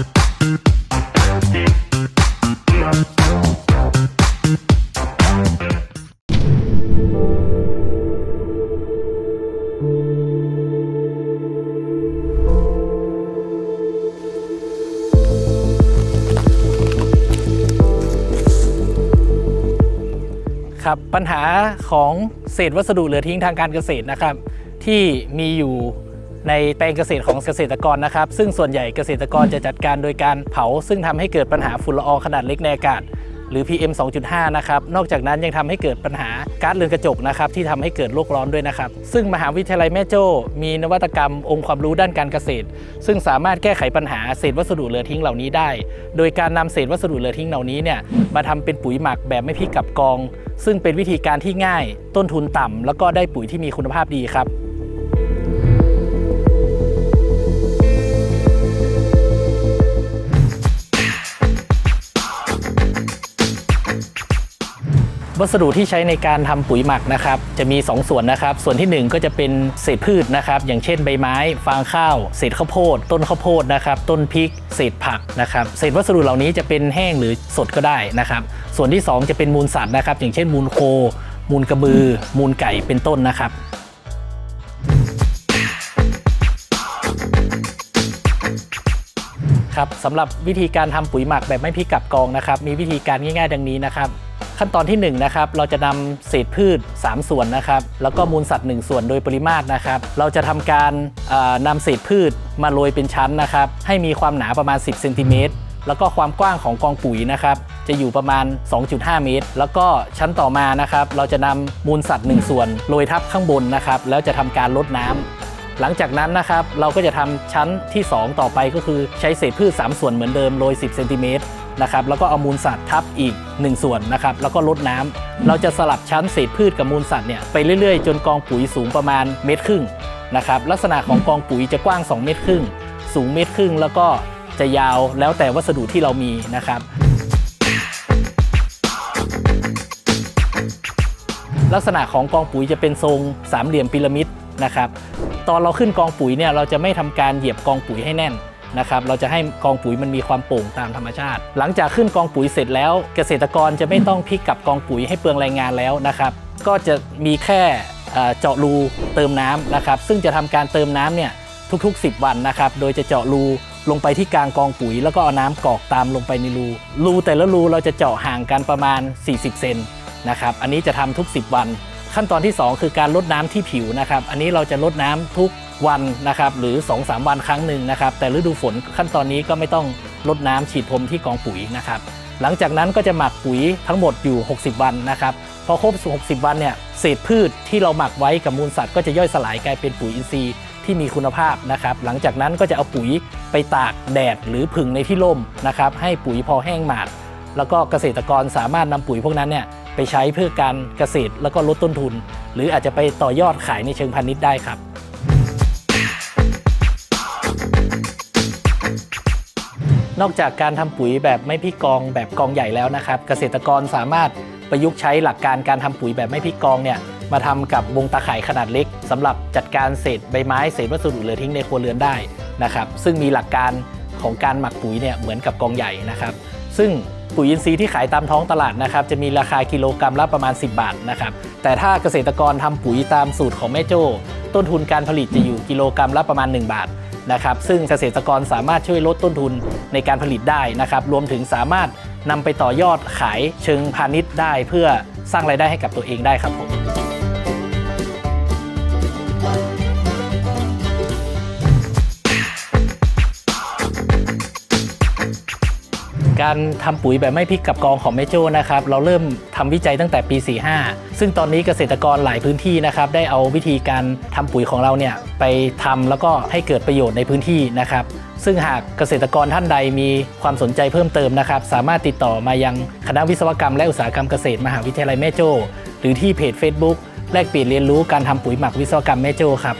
ครับปัญหาของเศษวัสดุเหลือทิ้งทางการเกษตรนะครับ ที่มีอยู่ ในแปลงเกษตรของเกษตรกรนะครับ ซึ่งส่วนใหญ่เกษตรกรจะจัดการโดยการเผา ซึ่งทำให้เกิดปัญหาฝุ่นละอองขนาดเล็กในอากาศหรือ PM 2.5 นะครับ นอกจากนั้นยังทำให้เกิดปัญหาก๊าซเรือนกระจกนะครับ ที่ทำให้เกิดโลกร้อนด้วยนะครับ ซึ่งมหาวิทยาลัยแม่โจ้ มีนวัตกรรมองค์ความรู้ด้านการเกษตร ซึ่งสามารถแก้ไขปัญหาเศษวัสดุเหลือทิ้งเหล่านี้ได้ โดยการนำเศษวัสดุเหลือทิ้งเหล่านี้เนี่ยมาทำเป็นปุ๋ยหมักแบบไม่พิกกับกอง ซึ่งเป็นวิธีการที่ง่าย ต้นทุนต่ำแล้วก็ได้ปุ๋ยที่มีคุณภาพดีครับ วัสดุที่ใช้ในการทำปุ๋ยหมักนะครับจะมี 2 ส่วนนะครับ ส่วนที่ 1 ก็จะเป็นเศษพืชนะครับ อย่างเช่นใบไม้ ฟางข้าว เศษข้าวโพด ต้นข้าวโพดนะครับ ต้นพริก เศษผักนะครับ เศษวัสดุเหล่านี้จะเป็นแห้งหรือสดก็ได้นะครับ ส่วนที่ 2 จะเป็นมูลสัตว์นะครับ อย่างเช่นมูลโค มูลกระบือ มูลไก่เป็นต้นนะครับครับสำหรับวิธีการทำปุ๋ยหมักแบบไม่พิกกับกองนะครับ มีวิธีการง่ายๆ ดังนี้นะครับ ขั้นตอนที่1นะครับเราจะนำเศษพืช 3 ส่วนนะครับแล้วก็มูลสัตว์ 1 ส่วนโดยปริมาตรนะครับ เราจะทำการเอ่อนำเศษพืชมาโรยเป็นชั้นนะครับ ให้มีความหนาประมาณ 10เซนติเมตรแล้วก็ความกว้างของกองปุ๋ยนะครับ จะอยู่ประมาณ 2.5 เมตร แล้วก็ชั้นต่อมานะครับ เราจะนำมูลสัตว์ 1 ส่วนโรยทับข้างบนนะครับ แล้วจะทำการลดน้ำหลังจากนั้นนะครับ เราก็จะทำชั้นที่ 2 ต่อไปก็คือใช้เศษพืช 3 ส่วนเหมือนเดิมโรย 10 เซนติเมตร นะครับแล้วก็เอามูลสัตว์ทับอีก 1 ส่วนนะครับแล้วก็ลดน้ำเราจะสลับชั้นเศษพืชกับมูลสัตว์เนี่ยไปเรื่อยๆ จนกองปุ๋ยสูงประมาณเมตรครึ่งนะครับลักษณะของกองปุ๋ยจะกว้าง 2 เมตรครึ่ง สูงเมตรครึ่ง แล้วก็จะยาวแล้วแต่วัสดุที่เรามีนะครับลักษณะของกองปุ๋ยจะเป็นทรงสามเหลี่ยมพีระมิดนะครับตอนเราขึ้นกองปุ๋ยเนี่ยเราจะไม่ทำการเหยียบกองปุ๋ยให้แน่น นะครับเราจะให้กองปุ๋ยมันมีความโป่งตามธรรมชาติ หลังจากขึ้นกองปุ๋ยเสร็จแล้ว เกษตรกรจะไม่ต้องพลิกกลับกองปุ๋ยให้เปลืองแรงงานแล้วนะครับก็จะมีแค่เจาะรูเติมน้ำนะครับซึ่งจะทำการเติมน้ำเนี่ยทุกๆ 10 วันนะครับโดยจะเจาะรูลงไปที่กลางกองปุ๋ย แล้วก็เอาน้ำกรอกตามลงไปในรูรูแต่ละรูเราจะเจาะห่างกันประมาณ 40 เซนนะครับอันนี้จะทำทุก 10 วัน ขั้นตอนที่ 2 คือการลดน้ำที่ผิวนะครับ อันนี้เราจะลดน้ำทุกวันนะครับหรือ 2-3 วันครั้งหนึ่งนะครับ แต่ฤดูฝนขั้นตอนนี้ก็ไม่ต้องลดน้ำฉีดพรมที่กองปุ๋ยนะครับหลังจากนั้นก็จะหมักปุ๋ยทั้งหมดอยู่ 60 วันนะครับพอครบ 60 วันเนี่ยเศษพืชที่เราหมักไว้กับมูลสัตว์ก็จะย่อยสลายกลายเป็นปุ๋ยอินทรีย์ที่มีคุณภาพนะครับ หลังจากนั้นก็จะเอาปุ๋ยไปตากแดดหรือผึ่งในที่ร่มนะครับให้ปุ๋ยพอแห้งหมาด แล้วก็เกษตรกรสามารถนำปุ๋ยพวกนั้นเนี่ย ไปใช้เพื่อการเกษตรแล้วก็ลดต้นทุน หรืออาจจะไปต่อยอดขายในเชิงพาณิชย์ได้ครับนอกจากการทำปุ๋ยแบบไม่พิกองแบบกองใหญ่แล้วนะครับ เกษตรกรสามารถประยุกต์ใช้หลักการการทำปุ๋ยแบบไม่พิกองเนี่ยมาทำกับวงตาข่ายขนาดเล็กสำหรับจัดการเศษใบไม้เศษวัสดุเหลือทิ้งในครัวเรือนได้นะครับ ซึ่งมีหลักการของการหมักปุ๋ยเนี่ยเหมือนกับกองใหญ่นะครับ ซึ่ง ปุ๋ยอินทรีย์ที่ขายตามท้องตลาดนะครับจะมีราคากิโลกรรัมละประมาณ 10 บาทนะครับแต่ถ้าเกษตรกรทำปุ๋ยตามสูตรของแม่โจ้ต้นทุนการผลิตจะอยู่กิโลกรรัมละประมาณ 1 บาทนะครับซึ่งเกษตรกรสามารถช่วยลดต้นทุนในการผลิตได้นะครับรวมถึงสามารถนำไปต่อยอดขายเชิงพาณิชย์ได้ เพื่อสร้างรายได้ให้กับตัวเองได้ครับผม การทำปุ๋ยแบบไม่พิกกับกองของแม่โจ้นะครับเราเริ่มทำวิจัยตั้งแต่ปี 45 ซึ่งตอนนี้เกษตรกรหลายพื้นที่นะครับได้เอาวิธีการทำปุ๋ยของเราเนี่ยไปทำแล้วก็ให้เกิดประโยชน์ในพื้นที่นะครับซึ่งหากเกษตรกรท่านใดมีความสนใจเพิ่มเติมนะครับ สามารถติดต่อมายังคณะวิศวกรรมและอุตสาหกรรมเกษตรมหาวิทยาลัยแม่โจ้หรือที่เพจ Facebook แลกเปลี่ยนเรียนรู้การทำปุ๋ยหมักวิศวกรรมแม่โจ้ครับ